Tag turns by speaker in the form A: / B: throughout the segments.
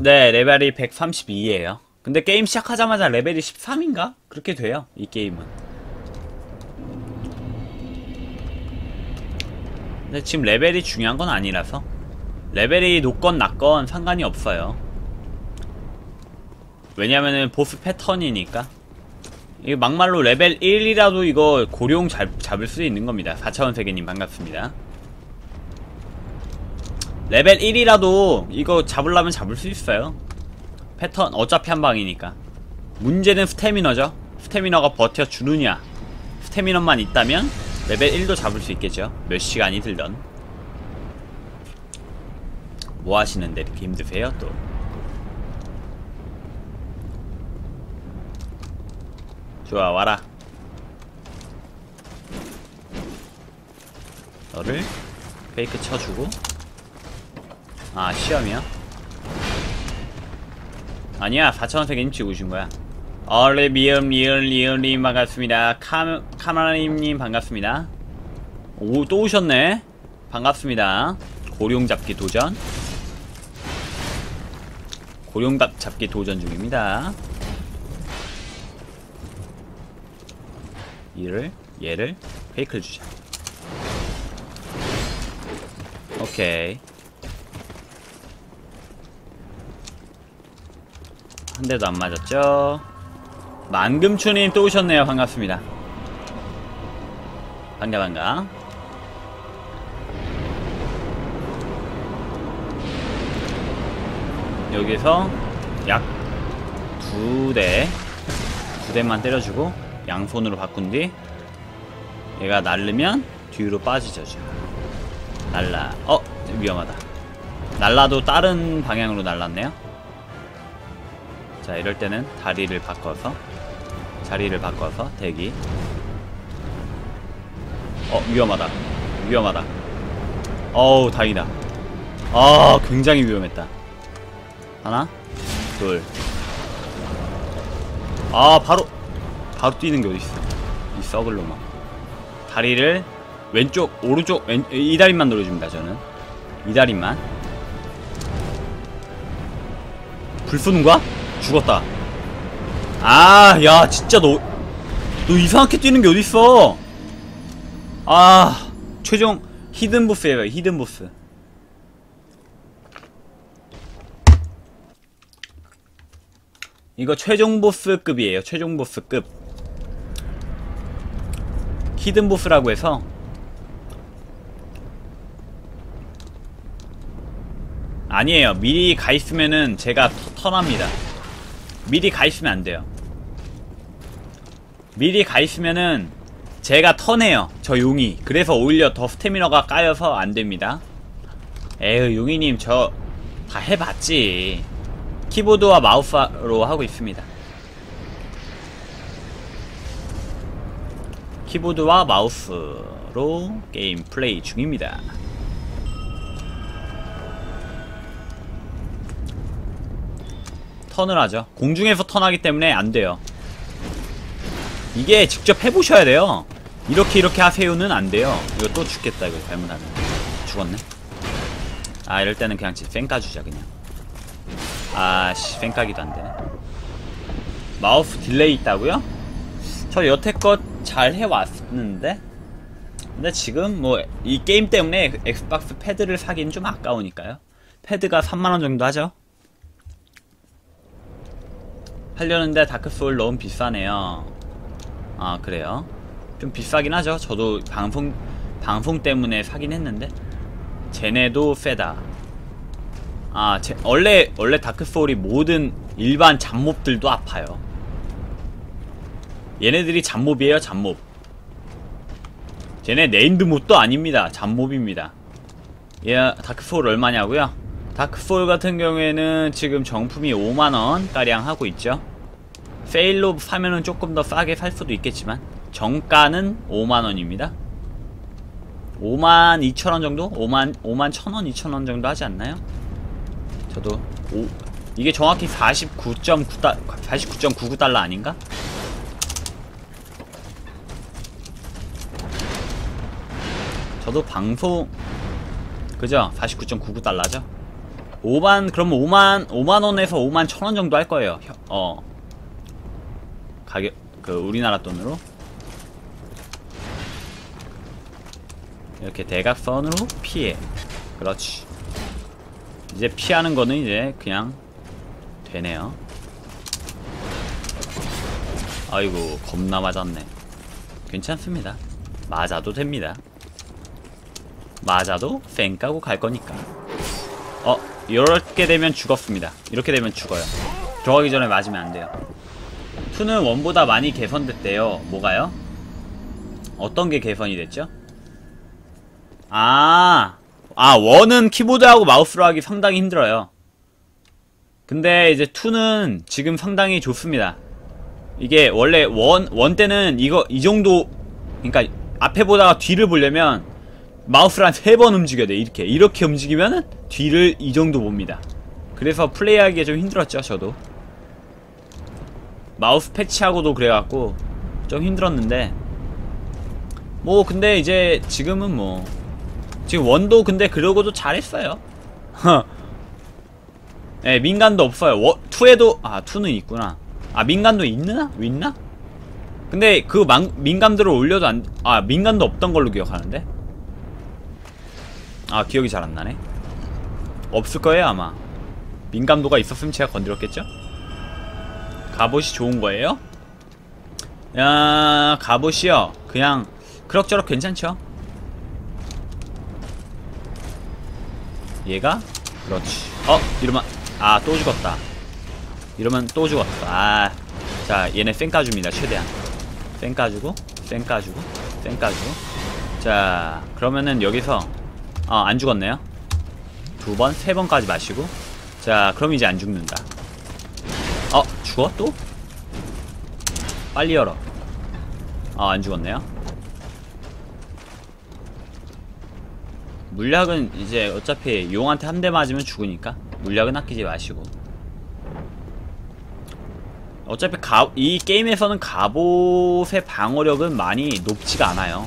A: 네, 레벨이 132예요. 근데 게임 시작하자마자 레벨이 13인가? 그렇게 돼요, 이 게임은. 근데 지금 레벨이 중요한 건 아니라서. 레벨이 높건 낮건 상관이 없어요. 왜냐면은 보스 패턴이니까. 이게 막말로 레벨 1이라도 이거 고룡 잡, 잡을 수 있는 겁니다. 4차원 세계님 반갑습니다. 레벨 1이라도 이거 잡으려면 잡을 수 있어요. 패턴 어차피 한 방이니까. 문제는 스태미너죠. 스태미너가 버텨주느냐. 스태미너만 있다면 레벨 1도 잡을 수 있겠죠. 몇 시간이 들던. 뭐 하시는데 이렇게 힘드세요 또. 좋아 와라. 너를 페이크 쳐주고 아 시험이야? 아니야 4천원짜리 임치 오신 거야. 얼레 미음 리얼 리얼님 반갑습니다. 카, 카마라님님 반갑습니다. 오 또 오셨네. 반갑습니다. 고룡 잡기 도전. 고룡 잡기 도전 중입니다. 이를 얘를 페이크를 주자. 오케이 한 대도 안 맞았죠? 만금추님 또 오셨네요. 반갑습니다. 반가 반가. 여기서 약 두대두 대만 때려주고 양손으로 바꾼 뒤 얘가 날르면 뒤로 빠지죠 날라. 어 위험하다. 날라도 다른 방향으로 날랐네요 자 이럴 때는 다리를 바꿔서 자리를 바꿔서 대기. 어 위험하다. 위험하다. 어우 다행이다. 아 굉장히 위험했다. 하나 둘아 바로 바로 뛰는 게 어딨어. 이 썩을 놈아 다리를 왼쪽 오른쪽 왼, 이 다리만 노려줍니다 저는. 이 다리만. 불 쏘는 거야? 죽었다. 아 야 진짜 너 너 이상하게 뛰는 게 어딨어? 아 최종 히든보스에요 히든보스. 이거 최종 보스급이에요 최종 보스급. 히든보스라고 해서. 아니에요 미리 가있으면은 제가 턴합니다 미리 가 있으면 안 돼요. 미리 가 있으면은 제가 턴해요 저 용이. 그래서 오히려 더 스태미너가 까여서 안됩니다. 에휴 용이님 저 다 해봤지. 키보드와 마우스로 하고 있습니다. 키보드와 마우스로 게임 플레이 중입니다 턴을 하죠. 공중에서 턴하기 때문에 안 돼요. 이게 직접 해보셔야 돼요. 이렇게 이렇게 하세요는 안 돼요. 이거 또 죽겠다 이거 잘못하면. 죽었네? 아 이럴 때는 그냥 뺑 까주자 그냥. 아씨 뺑 까기도 안 되네 마우스 딜레이 있다고요? 저 여태껏 잘 해왔는데? 근데 지금 뭐 이 게임 때문에 엑스박스 패드를 사기는 좀 아까우니까요. 패드가 3만원 정도 하죠 하려는데 다크소울 너무 비싸네요. 아 그래요? 좀 비싸긴 하죠. 저도 방송 방송 때문에 사긴 했는데. 쟤네도 세다. 아 제, 원래 원래 다크소울이 모든 일반 잡몹들도 아파요. 얘네들이 잡몹이에요 잡몹. 쟤네 네임드몹도 아닙니다. 잡몹입니다. 얘 다크소울 얼마냐고요 다크소울 같은 경우에는 지금 정품이 5만원 가량 하고 있죠 세일로 사면은 조금 더 싸게 살 수도 있겠지만 정가는 5만원입니다 5만 2천원 정도? 5만 5만 1천원 2천원 정도 하지 않나요? 저도 오, 이게 정확히 49.9달 49.99달러 아닌가? 저도 방송 그죠? 49.99달러죠? 5만 그러면 5만 5만 원에서 5만 천 원 정도 할 거예요. 혀- 어 가격 그 우리나라 돈으로 이렇게 대각선으로 피해. 그렇지. 이제 피하는 거는 이제 그냥 되네요. 아이고 겁나 맞았네. 괜찮습니다. 맞아도 됩니다. 맞아도 쌩 까고 갈 거니까. 어, 이렇게 되면 죽었습니다. 이렇게 되면 죽어요. 들어가기 전에 맞으면 안 돼요. 2는 원보다 많이 개선됐대요. 뭐가요? 어떤 게 개선이 됐죠? 아, 아, 원은 키보드하고 마우스로 하기 상당히 힘들어요. 근데 이제 2는 지금 상당히 좋습니다. 이게 원래 원, 원 때는 이거, 이 정도, 그니까 앞에 보다가 뒤를 보려면 마우스를 한 세 번 움직여야 돼. 이렇게. 이렇게 움직이면은 뒤를 이 정도 봅니다. 그래서 플레이하기가 좀 힘들었죠, 저도. 마우스 패치하고도 그래갖고 좀 힘들었는데 뭐 근데 이제 지금은 뭐 지금 원도 근데 그러고도 잘했어요. 예, 민간도 없어요. 워, 2에도 아 2는 있구나. 아 민간도 있나? 있나? 근데 그 망, 민감들을 올려도 안, 아 민간도 없던 걸로 기억하는데. 아 기억이 잘 안 나네. 없을 거예요 아마. 민감도가 있었으면 제가 건드렸겠죠? 갑옷이 좋은 거예요? 야 갑옷이요. 그냥 그럭저럭 괜찮죠? 얘가 그렇지. 어 이러면 아 또 죽었다. 이러면 또 죽었다. 아, 자 얘네 쌩 까줍니다 최대한. 쌩 까주고 쌩 까주고 쌩 까주고. 자 그러면은 여기서 어, 안 죽었네요. 두 번, 세 번까지 마시고. 자, 그럼 이제 안 죽는다. 어, 죽어? 또? 빨리 열어. 아, 안 죽었네요. 물약은 이제 어차피 용한테 한 대 맞으면 죽으니까 물약은 아끼지 마시고. 어차피 가, 이 게임에서는 갑옷의 방어력은 많이 높지가 않아요.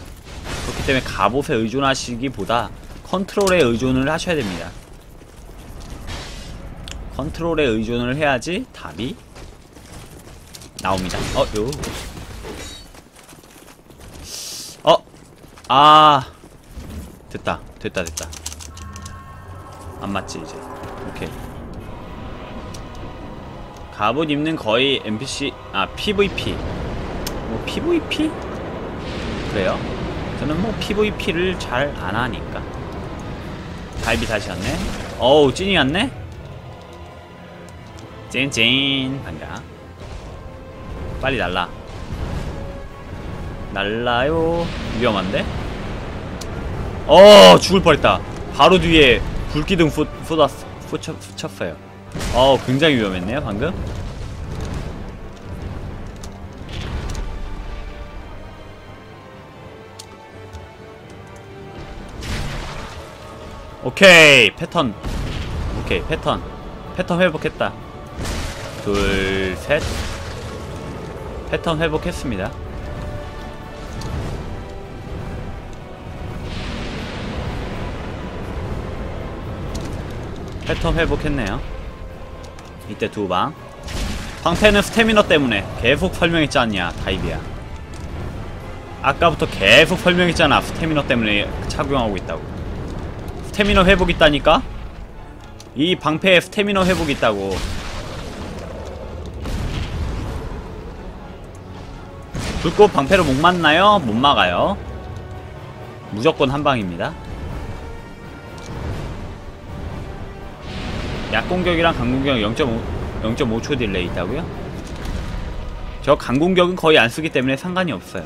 A: 그렇기 때문에 갑옷에 의존하시기보다 컨트롤에 의존을 하셔야 됩니다. 컨트롤에 의존을 해야지 답이 나옵니다. 어, 요. 어, 아, 됐다, 됐다, 됐다. 안 맞지 이제. 오케이. 갑옷 입는 거의 NPC, 아 PVP. 뭐 PVP? 그래요? 저는 뭐 PVP를 잘 안 하니까. 갈비 다시 왔네. 어우 찐이 왔네. 찐찐 반가. 빨리 날라. 날라요. 위험한데? 어 죽을 뻔했다. 바로 뒤에 불기둥 쏟, 쏟았 쳤어요. 어 굉장히 위험했네요 방금. 오케이 패턴. 오케이 패턴. 패턴 회복했다. 둘 셋. 패턴 회복했습니다. 패턴 회복했네요. 이때 두방. 방패는 스태미너 때문에 계속 설명했지 않냐 다이비야 아까부터 계속 설명했잖아 스태미너 때문에 착용하고 있다고 스태미너 회복 있다니까? 이 방패에 스태미너 회복 있다고 불꽃 방패로 못 맞나요? 못 막아요 무조건 한방입니다 약공격이랑 강공격 0.5, 0.5초 딜레이 있다고요? 저 강공격은 거의 안 쓰기 때문에 상관이 없어요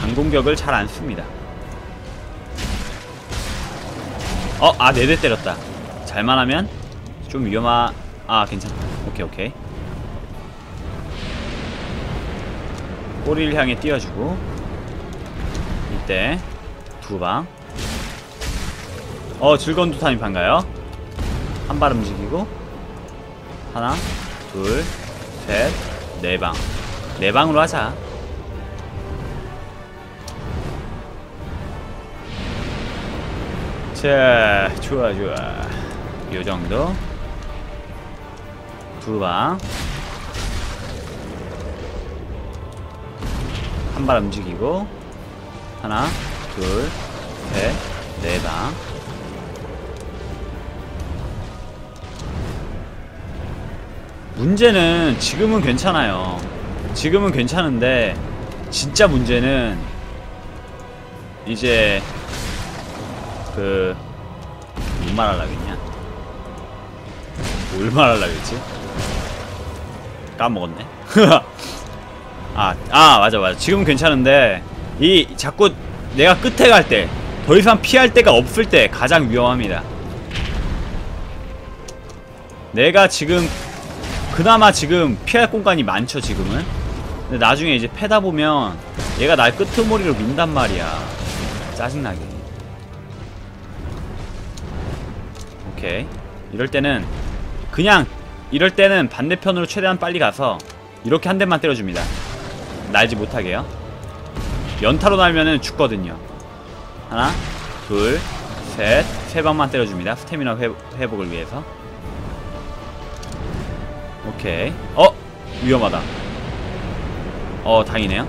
A: 강공격을 잘 안 씁니다 어, 아, 네 대 때렸다. 잘만 하면 좀 위험하... 아, 괜찮다. 오케이, 오케이. 꼬리를 향해 띄워주고 이때 두 방. 어, 즐거운 두타님 반가요. 한 발 움직이고 하나, 둘, 셋, 네 방. 네 방으로 하자. 자, 좋아, 좋아. 요 정도. 두 방. 한 발 움직이고. 하나, 둘, 셋, 네 방. 문제는 지금은 괜찮아요. 지금은 괜찮은데 진짜 문제는 이제 그... 뭘 말하려고 했냐? 뭘 말 하려고 했지? 까먹었네. 아, 아 맞아 맞아. 지금 은 괜찮은데 이 자꾸 내가 끝에 갈 때 더 이상 피할 데가 없을 때 가장 위험합니다. 내가 지금 그나마 지금 피할 공간이 많죠 지금은? 근데 나중에 이제 패다 보면 얘가 날 끄트머리로 민단 말이야. 짜증나게 오케이. 이럴 때는 그냥 이럴 때는 반대편으로 최대한 빨리 가서 이렇게 한 대만 때려줍니다. 날지 못하게요. 연타로 날면은 죽거든요. 하나 둘셋세 방만 때려줍니다. 스태미나 회, 회복을 위해서. 오케이. 어? 위험하다. 어 다행이네요.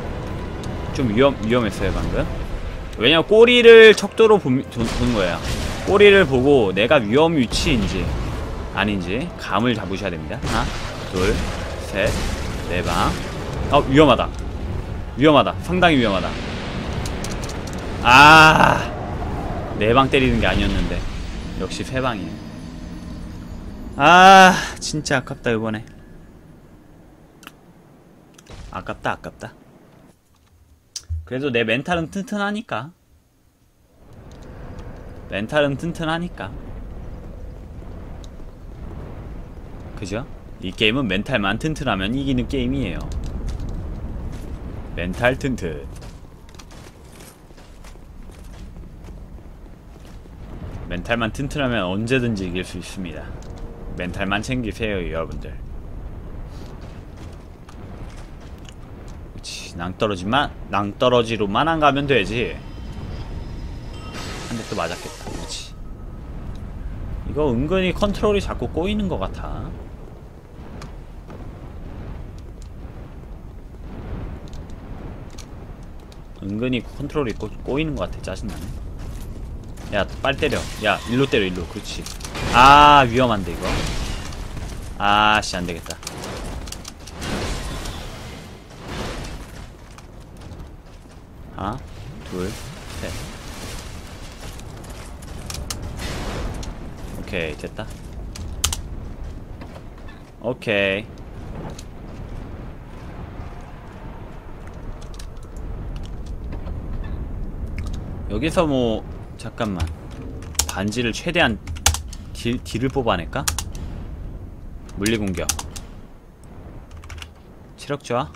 A: 좀 위험 위험했어요 방금. 왜냐면 꼬리를 척도로 보, 도, 보는 거예요 꼬리를 보고 내가 위험 위치인지 아닌지 감을 잡으셔야 됩니다. 하나 둘셋네방. 어 위험하다. 위험하다. 상당히 위험하다. 아네 방 때리는 게 아니었는데. 역시 세 방이에요. 아 진짜 아깝다 이번에. 아깝다 아깝다. 그래도 내 멘탈은 튼튼하니까 멘탈은 튼튼하니까. 그죠? 이 게임은 멘탈만 튼튼하면 이기는 게임이에요. 멘탈 튼튼. 멘탈만 튼튼하면 언제든지 이길 수 있습니다. 멘탈만 챙기세요 여러분들. 그치 낭떠러지만 낭떠러지로만 안 가면 되지 한대또 맞았겠다. 그렇지. 이거 은근히 컨트롤이 자꾸 꼬이는 것 같아. 은근히 컨트롤이 꼬, 꼬이는 것 같아 짜증나네. 야 빨리 때려. 야 일로 때려 일로. 그렇지. 아 위험한데 이거. 아씨 안되겠다. 하나 둘 오케이 됐다 오케이 여기서 뭐 잠깐만 반지를 최대한 딜, 딜을 뽑아낼까? 물리공격 체력 좋아?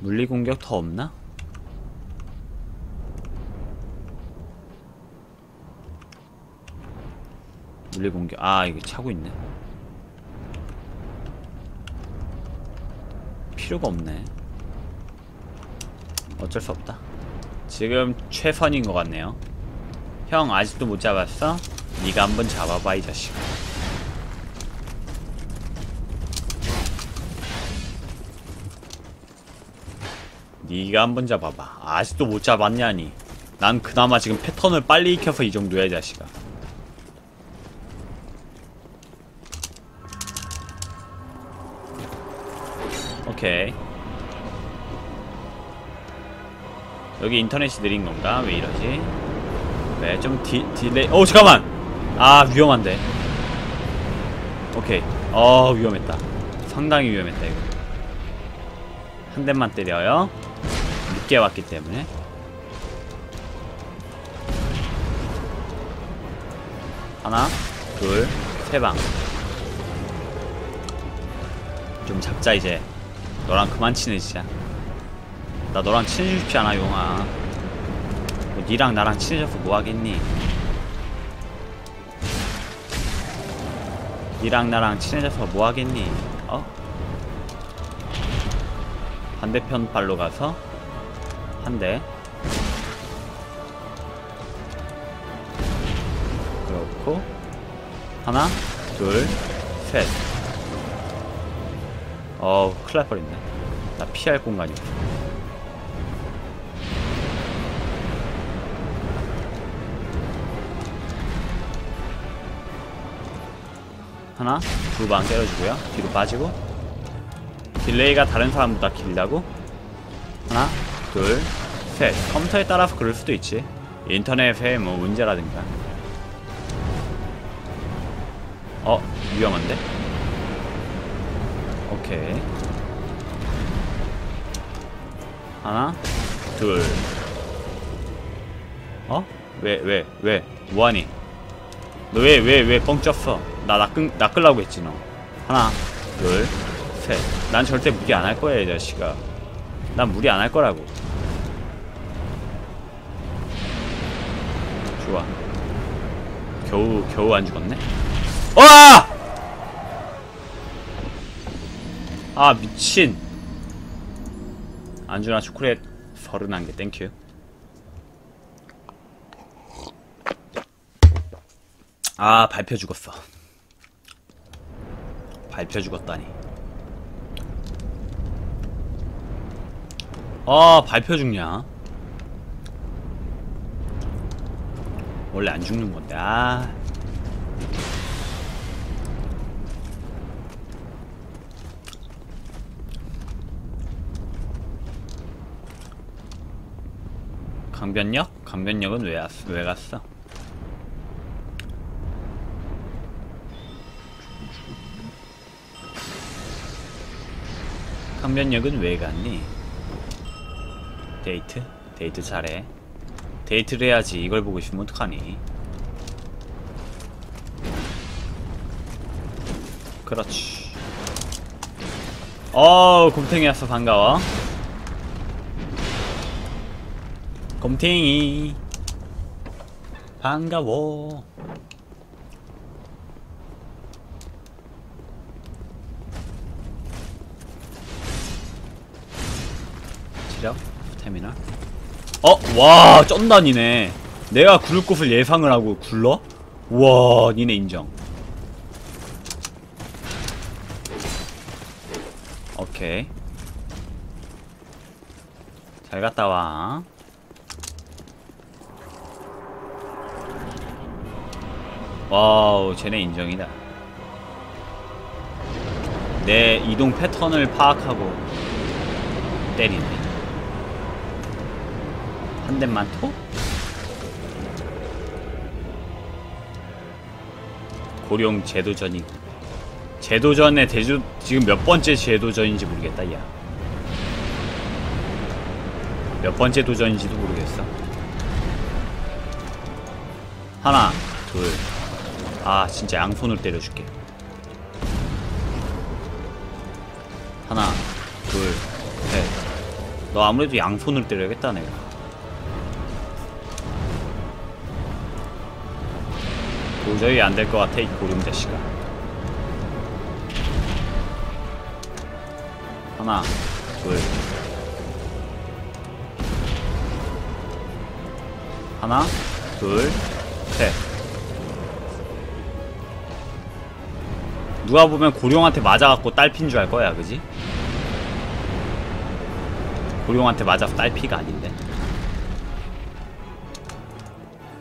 A: 물리공격 더 없나? 물리 공격. 아 이거 차고 있네. 필요가 없네. 어쩔 수 없다. 지금 최선인 것 같네요. 형 아직도 못 잡았어? 네가 한번 잡아봐 이 자식아 네가 한번 잡아봐. 아직도 못 잡았냐니. 난 그나마 지금 패턴을 빨리 익혀서 이 정도야 이 자식아 오케이. 여기 인터넷이 느린 건가? 왜 이러지? 왜좀 디, 딜레이 오 잠깐만! 아 위험한데. 오케이. 어 위험했다. 상당히 위험했다 이거. 한 대만 때려요. 늦게 왔기 때문에. 하나 둘 세 방. 좀 잡자 이제 너랑 그만 친해지자. 나 너랑 친해지고 싶지 않아 용아. 뭐 니랑 나랑 친해져서 뭐하겠니? 니랑 나랑 친해져서 뭐하겠니? 어? 반대편 발로 가서 한대. 넣고 하나 둘셋 어우 큰일 날 뻔했네. 나 피할 공간이 없어. 하나 두 방 때려주고요. 뒤로 빠지고. 딜레이가 다른 사람보다 길다고? 하나 둘셋. 컴퓨터에 따라서 그럴 수도 있지. 인터넷에 뭐 문제라든가. 어 위험한데 오케이. 하나 둘. 어? 왜 왜 왜? 뭐하니? 너 왜 왜 왜 뻥쳤어? 나 낚은, 낚으려고 했지 너. 하나 둘셋난 절대 무리 안 할 거야 이 자식아. 난 무리 안 할 거라고. 좋아. 겨우 겨우 안 죽었네. 와! 아 미친. 안주나 초콜릿 서른한 개 땡큐. 아 발표 죽었어. 발표 죽었다니. 아 발표 죽냐? 원래 안 죽는 건데 아 강변역? 강변역은 왜, 왔, 왜 갔어? 강변역은 왜 갔니? 데이트? 데이트 잘해 데이트를 해야지 이걸 보고 싶으면 어떡하니 그렇지 어우 곰탱이 왔어 반가워 곰탱이. 반가워. 체력 스태미나. 어? 와 쩐단이네. 내가 굴 곳을 예상을 하고 굴러? 우와 니네 인정. 오케이. 잘 갔다 와 와우 쟤네 인정이다 내 이동 패턴을 파악하고 때리네 한 대만 톡? 고령 제도전이 제도전의 대조 지금 몇 번째 제도전인지 모르겠다 야. 몇 번째 도전인지도 모르겠어. 하나, 둘. 아, 진짜 양손을 때려줄게. 하나, 둘, 셋. 너 아무래도 양손을 때려야겠다, 내가. 도저히 안 될 것 같아, 이 자식아. 하나, 둘. 하나, 둘, 셋. 누가 보면 고룡한테 맞아갖고 딸핀 줄 알 거야, 그지? 고룡한테 맞아서 딸피가 아닌데.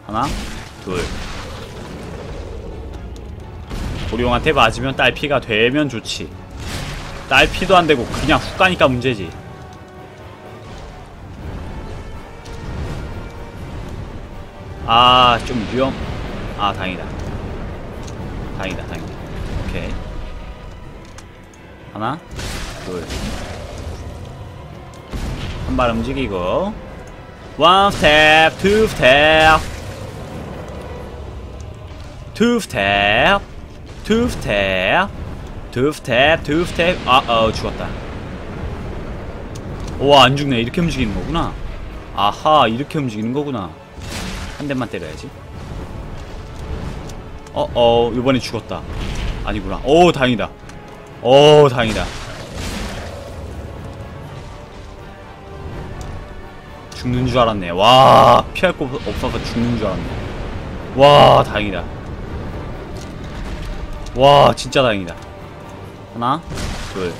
A: 하나, 둘. 고룡한테 맞으면 딸피가 되면 좋지. 딸피도 안 되고 그냥 훅 가니까 문제지. 아, 좀 위험. 아, 다행이다. 다행이다, 다행이다. 오케이. 하나, 둘. 한 발 움직이고. 원 스텝, 투 스텝. 투 스텝. 투 스텝. 투 스텝, 투 스텝. 아, 어, 죽었다. 와, 안 죽네. 이렇게 움직이는 거구나. 아하, 이렇게 움직이는 거구나. 한 대만 때려야지. 어, 어, 이번에 죽었다. 아니구나. 오, 다행이다. 오, 다행이다. 죽는 줄 알았네. 와, 피할 거 없어서 죽는 줄 알았네. 와, 다행이다. 와 진짜 다행이다 하나 둘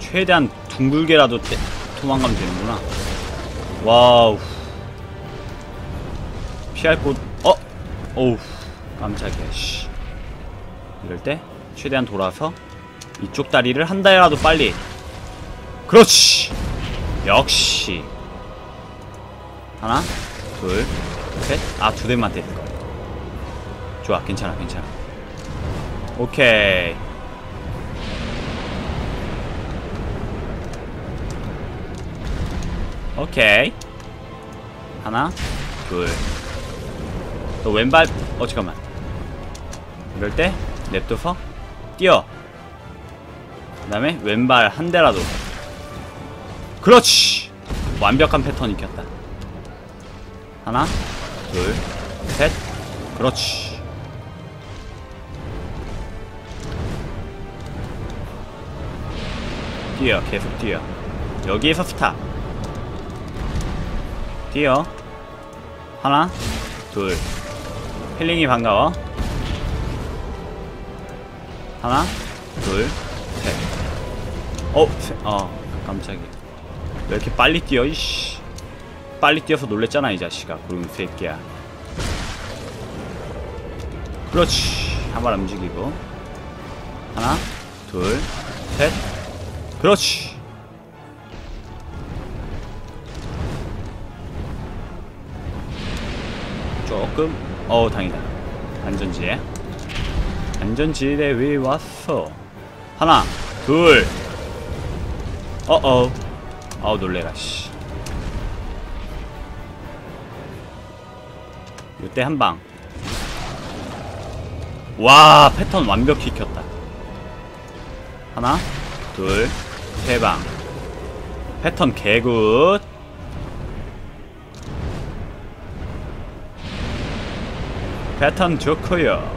A: 최대한 둥글게라도 떼- 도망가면 되는구나 와우 피할 곳 어? 어우 깜짝이야 씨. 이럴 때 최대한 돌아서 이쪽 다리를 한 달이라도 빨리. 그렇지! 역시. 하나 둘셋아 두 대만 때릴 거야. 좋아 괜찮아 괜찮아. 오케이. 오케이. 하나 둘 또 왼발 어 잠깐만. 이럴 때 냅둬서 뛰어. 그 다음에 왼발 한 대라도. 그렇지! 완벽한 패턴 익혔다. 하나 둘셋. 그렇지. 뛰어 계속 뛰어. 여기에서 스탑. 뛰어. 하나 둘 힐링이 반가워. 하나 둘셋. 어, 세, 어 깜짝이야. 왜 이렇게 빨리 뛰어 이씨. 빨리 뛰어서 놀랬잖아 이 자식아 구름 새끼야. 그렇지. 한 발 움직이고. 하나 둘셋. 그렇지. 조금 어우 다행이다. 안전지대 안전지대 위에 왔어? 하나 둘. 어어 아우 놀래라 씨. 이때 한방. 와 패턴 완벽히 익혔다. 하나 둘 세방. 패턴 개굿 패턴 좋고요.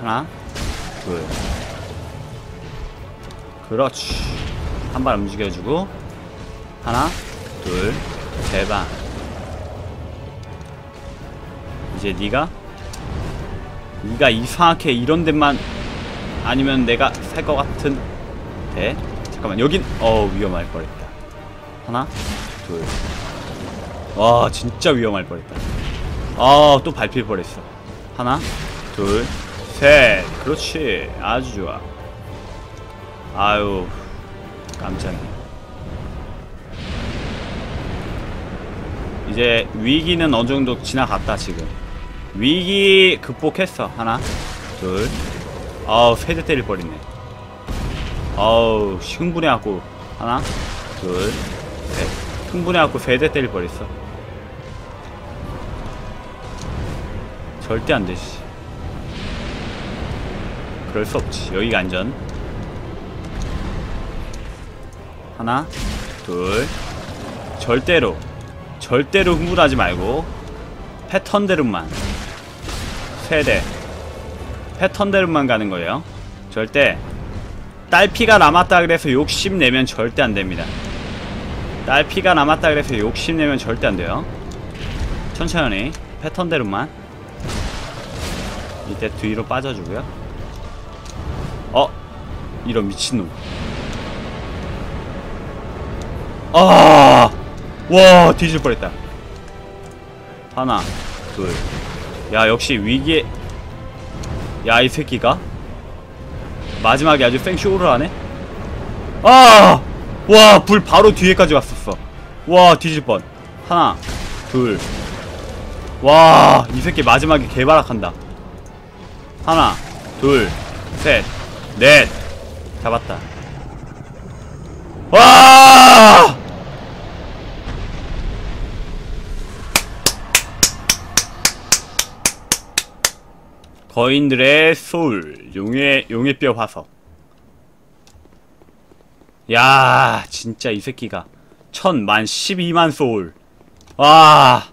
A: 하나 둘. 그렇지. 한 발 움직여주고 하나 둘세방 이제 네가 네가 이상하게 이런 데만 아니면 내가 살 것 같은 데? 잠깐만 여긴 어 위험할 뻔했다. 하나 둘 와 진짜 위험할 뻔했다. 아 또 밟힐 뻔했어. 하나 둘셋. 그렇지. 아주 좋아. 아유 깜짝이야. 이제 위기는 어느 정도 지나갔다 지금. 위기 극복했어. 하나 둘. 아우 세대 때릴 뻔했네. 아우 흥분해갖고. 하나 둘셋 흥분해갖고 세대 때릴 뻔했어. 절대 안되지. 그럴 수 없지. 여기가 안전. 하나 둘. 절대로 절대로 흥분하지 말고 패턴대로만 세대 패턴대로만 가는 거예요. 절대 딸피가 남았다 그래서 욕심내면 절대 안됩니다 딸 피가 남았다 그래서 욕심내면 절대 안돼요 천천히 패턴대로만 이때 뒤로 빠져주고요 어? 이런 미친놈 아! 와 뒤질 뻔했다 하나 둘야 역시 위기에 야 이 새끼가 마지막에 아주 생쇼를 하네 아! 와 불 바로 뒤에까지 왔었어. 와 뒤질 뻔. 하나 둘와이 새끼 마지막에 개발악한다. 하나 둘셋넷. 잡았다. 와! 거인들의 소울 용의 용의 뼈 화석 야 진짜 이 새끼가. 천만 십이만 소울. 와